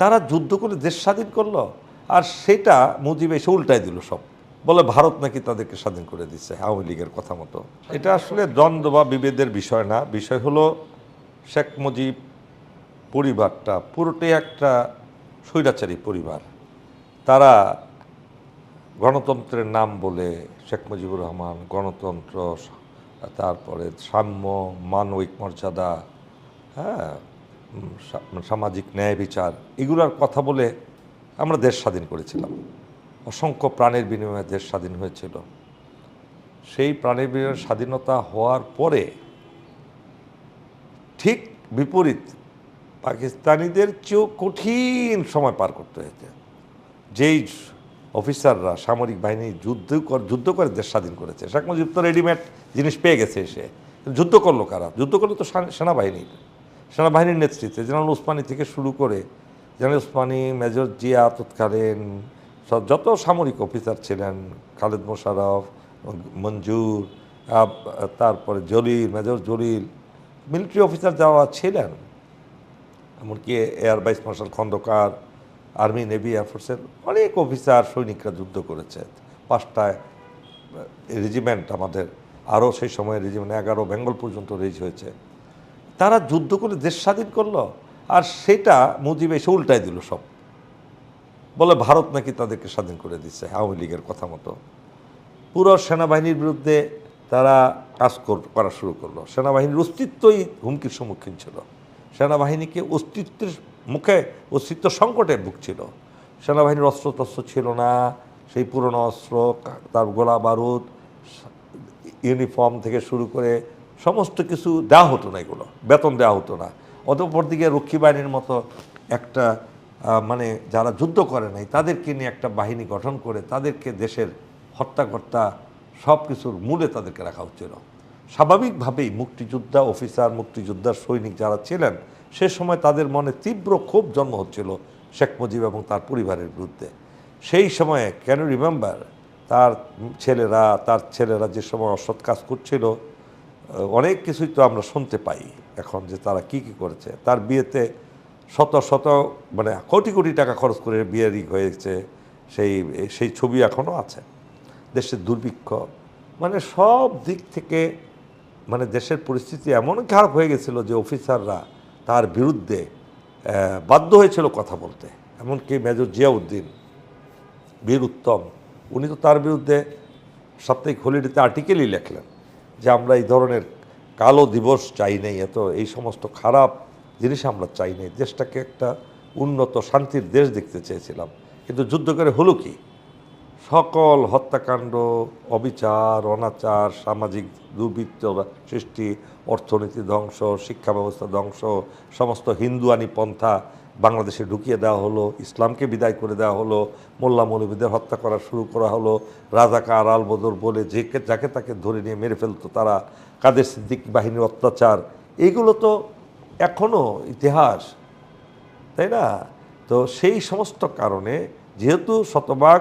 তারা যুদ্ধ করে দেশ স্বাধীন করল। আর সেটা মুজিব এসে উল্টাই দিল সব। বলে ভারত নাকি তাদেরকে স্বাধীন করে দিচ্ছে আওয়ামী লীগের কথা মতো। এটা আসলে দ্বন্দ্ব বা বিভেদের বিষয় না। বিষয় হলো শেখ মুজিব পরিবারটা পুরোটাই একটা স্বৈরাচারী পরিবার। তারা গণতন্ত্রের নাম বলে শেখ মুজিবুর রহমান, গণতন্ত্র, তারপরে সাম্য, মানবিক মর্যাদা হ্যাঁ সামাজিক ন্যায় বিচার এগুলোর কথা বলে আমরা দেশ স্বাধীন করেছিলাম। অসংখ্য প্রাণের বিনিময়ে দেশ স্বাধীন হয়েছিল। সেই প্রাণের বিনিময়ে স্বাধীনতা হওয়ার পরে ঠিক বিপরীত পাকিস্তানিদের চেয়েও কঠিন সময় পার করতে হয়েছে। যেই অফিসাররা সামরিক বাহিনী যুদ্ধ যুদ্ধ করে দেশ স্বাধীন করেছে। শেখ মুজিব তো রেডিমেড জিনিস পেয়ে গেছে এসে। যুদ্ধ করল কারা? যুদ্ধ করল তো সেনাবাহিনীর। সেনাবাহিনীর নেতৃত্বে জেনারেল উসমানী থেকে শুরু করে জেনারেল উসমানী মেজর জিয়া তৎকালীন সব যত সামরিক অফিসার ছিলেন, খালেদ মোশারফ মঞ্জুর তারপরে Jalil, major Jalil, military officer যারা ছিলেন, এমনকি air vice marshal Khandakar, army, navy এয়ারফোর্সের অনেক অফিসার, সৈনিকরা যুদ্ধ করেছে। পাঁচটায় রেজিমেন্ট আমাদের, আরও সেই সময় রেজিমেন্ট এগারো, বেঙ্গল পর্যন্ত রেজ হয়েছে। তারা যুদ্ধ করে দেশ স্বাধীন করল। আর সেটা মুজিব এসে উল্টাই দিল সব। বলে ভারত নাকি তাদেরকে স্বাধীন করে দিচ্ছে, আওয়ামী লীগের কথা মতো। পুরো সেনাবাহিনীর বিরুদ্ধে তারা কাজ কর- শুরু করল। সেনাবাহিনীর অস্তিত্বই হুমকির সম্মুখীন ছিল। সেনাবাহিনীকে অস্তিত্বের মুখে, অস্তিত্ব সংকটে ভুগছিল। সেনাবাহিনীর অস্ত্র তস্ত্র ছিল না। সেই পুরনো অস্ত্র, তার গোলা বারুদ, ইউনিফর্ম থেকে শুরু করে সমস্ত কিছু দেওয়া হতো না এগুলো, বেতন দেওয়া হতো না। অতঃপর দিকে রক্ষী বাহিনীর মতো একটা মানে যারা যুদ্ধ করে নাই, তাদেরকে নিয়ে একটা বাহিনী গঠন করে তাদেরকে দেশের হত্যাকর্তা সব কিছুর মূলে তাদেরকে রাখা হচ্ছিল। স্বাভাবিকভাবেই মুক্তিযোদ্ধা অফিসার, মুক্তিযোদ্ধার সৈনিক যারা ছিলেন, সে সময় তাদের মনে তীব্র ক্ষোভ জন্ম হচ্ছিল শেখ মুজিব এবং তার পরিবারের বিরুদ্ধে। সেই সময়ে ক্যান রিমেম্বার তার ছেলেরা তার ছেলেরা যে সময় অসৎ কাজ করছিল অনেক কিছুই তো আমরা শুনতে পাই এখন যে তারা কি কি করেছে। তার বিয়েতে শত শত মানে কোটি কোটি টাকা খরচ করে বিয়ের ই হয়েছে, সেই সেই ছবি এখনও আছে। দেশের দুর্ভিক্ষ মানে সব দিক থেকে মানে দেশের পরিস্থিতি এমন খারাপ হয়ে গেছিল যে অফিসাররা তার বিরুদ্ধে বাধ্য হয়েছিল কথা বলতে। এমনকি মেজর জিয়াউদ্দিন, বীর উত্তম, উনি তো তার বিরুদ্ধে সাপ্তাহিক হলিডেতে আর্টিকেলই লেখলেন। যে আমরা এই ধরনের কালো দিবস চাই নেই, এত এই সমস্ত খারাপ জিনিস আমরা চাই নেই। দেশটাকে একটা উন্নত, শান্তির দেশ দেখতে চেয়েছিলাম। কিন্তু যুদ্ধ করে হলো কি? সকল হত্যাকাণ্ড, অবিচার, অনাচার, সামাজিক দুর্বৃত্ত সৃষ্টি, অর্থনীতি ধ্বংস, শিক্ষা ব্যবস্থা ধ্বংস, সমস্ত হিন্দুয়ানি পন্থা বাংলাদেশে ঢুকিয়ে দেওয়া হলো, ইসলামকে বিদায় করে দেওয়া হলো, মোল্লা মৌলবীদের হত্যা করা শুরু করা হলো রাজাকা আল বদর বলে যে যাকে তাকে ধরে নিয়ে মেরে ফেলতো তারা, কাদের সিদ্দিক বাহিনীর অত্যাচার এইগুলো তো এখনও ইতিহাস, তাই না? তো সেই সমস্ত কারণে যেহেতু শতভাগ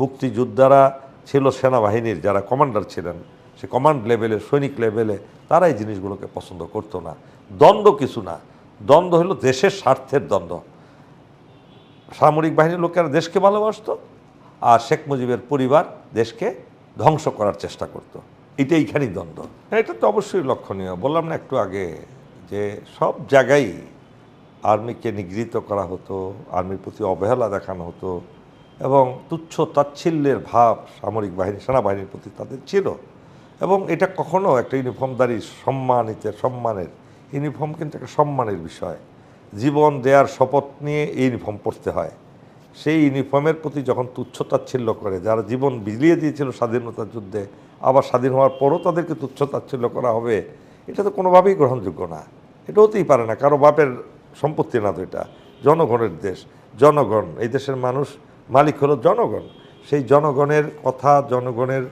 মুক্তিযোদ্ধারা ছিল সেনাবাহিনীর, যারা কমান্ডার ছিলেন, সে কমান্ড লেভেলে, সৈনিক লেভেলে তারা এই জিনিসগুলোকে পছন্দ করতো না। দ্বন্দ্ব কিছু না। দ্বন্দ্ব হলো দেশের স্বার্থের দ্বন্দ্ব। সামরিক বাহিনীর লোকেরা দেশকে ভালোবাসত আর শেখ মুজিবের পরিবার দেশকে ধ্বংস করার চেষ্টা করত। এটা এইখানেই দ্বন্দ্ব। হ্যাঁ, এটা তো অবশ্যই লক্ষণীয়। বললাম না একটু আগে যে সব জায়গায় আর্মিকে নিগৃহীত করা হতো আর্মির প্রতি অবহেলা দেখানো হতো এবং তুচ্ছ তাচ্ছিল্যের ভাব সামরিক বাহিনী সেনাবাহিনীর প্রতি তাদের ছিল। এবং এটা কখনো একটা ইউনিফর্মদারি সম্মানিতের সম্মানের ইউনিফর্ম কিন্তু একটা সম্মানের বিষয়। জীবন দেয়ার শপথ নিয়ে ইউনিফর্ম পরতে হয়। সেই ইউনিফর্মের প্রতি যখন তুচ্ছ তাচ্ছিল্য করে, যারা জীবন বিলিয়ে দিয়েছিল স্বাধীনতার যুদ্ধে, আবার স্বাধীন হওয়ার পরও তাদেরকে তুচ্ছ তাচ্ছিল্য করা হবে, এটা তো কোনোভাবেই গ্রহণযোগ্য না। এটা হতেই পারে না, কারও বাপের সম্পত্তি না তো এটা। জনগণের দেশ, জনগণ, এই দেশের মানুষ মালিক হলো জনগণ। সেই জনগণের কথা, জনগণের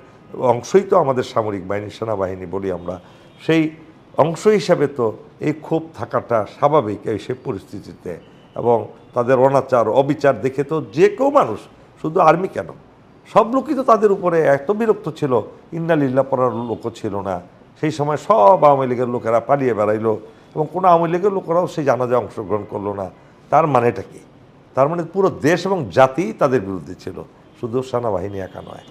অংশই তো আমাদের সামরিক বাহিনী, সেনাবাহিনী বলি আমরা। সেই অংশ হিসাবে তো এই ক্ষোভ থাকাটা স্বাভাবিক এই সে পরিস্থিতিতে। এবং তাদের অনাচার, অবিচার দেখে তো যে কেউ মানুষ, শুধু আর্মি কেন? সব লোকই তো তাদের উপরে এত বিরক্ত ছিল ইন্নালিল্লা পড়ার লোকও ছিল না। সেই সময় সব আওয়ামী লীগের লোকেরা পালিয়ে বেড়াইলো এবং কোনো আওয়ামী লীগের লোকেরাও সেই জানাজা অংশগ্রহণ করল না। তার মানেটা কি? তার মানে পুরো দেশ এবং জাতি তাদের বিরুদ্ধে ছিল, শুধু সেনাবাহিনী একা নয়।